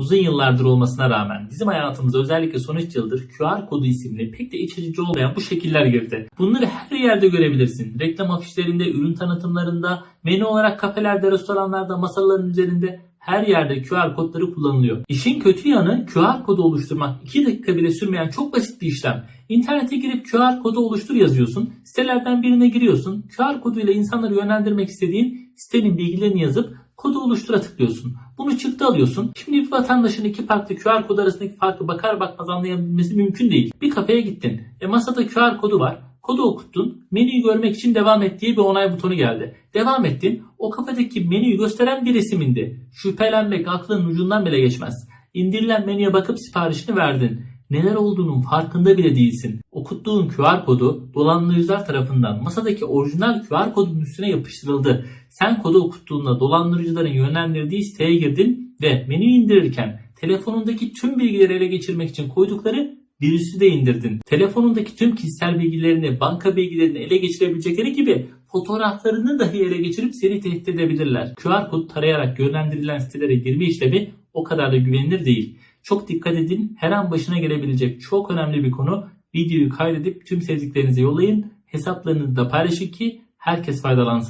uzun yıllardır olmasına rağmen bizim hayatımıza özellikle son 3 yıldır QR kodu isimli pek de iç açıcı olmayan bu şekiller girdi. Bunları her yerde görebilirsin. Reklam afişlerinde, ürün tanıtımlarında, menü olarak kafelerde, restoranlarda, masaların üzerinde her yerde QR kodları kullanılıyor. İşin kötü yanı QR kodu oluşturmak 2 dakika bile sürmeyen çok basit bir işlem. İnternete girip QR kodu oluştur yazıyorsun. Sitelerden birine giriyorsun. QR koduyla insanları yönlendirmek istediğin sitenin bilgilerini yazıp kodu oluştura tıklıyorsun. Bunu çıktı alıyorsun. Şimdi bir vatandaşın iki farklı QR kodu arasındaki farkı bakar bakmaz anlayabilmesi mümkün değil. Bir kafeye gittin. E masada QR kodu var. Kodu okuttun. Menüyü görmek için devam et diye bir onay butonu geldi. Devam ettin. O kafedeki menüyü gösteren bir resim indi. Şüphelenmek aklının ucundan bile geçmez. İndirilen menüye bakıp siparişini verdin. Neler olduğunun farkında bile değilsin. Okuttuğun QR kodu dolandırıcılar tarafından masadaki orijinal QR kodun üstüne yapıştırıldı. Sen kodu okuttuğunda dolandırıcıların yönlendirdiği siteye girdin ve menüyü indirirken telefonundaki tüm bilgileri ele geçirmek için koydukları virüsü de indirdin. Telefonundaki tüm kişisel bilgilerini, banka bilgilerini ele geçirebilecekleri gibi fotoğraflarını dahi ele geçirip seni tehdit edebilirler. QR kod tarayarak yönlendirilen sitelere girme işlemi o kadar da güvenilir değil. Çok dikkat edin. Her an başına gelebilecek çok önemli bir konu. Videoyu kaydedip tüm sevdiklerinize yollayın. Hesaplarınızı da paylaşın ki herkes faydalansın.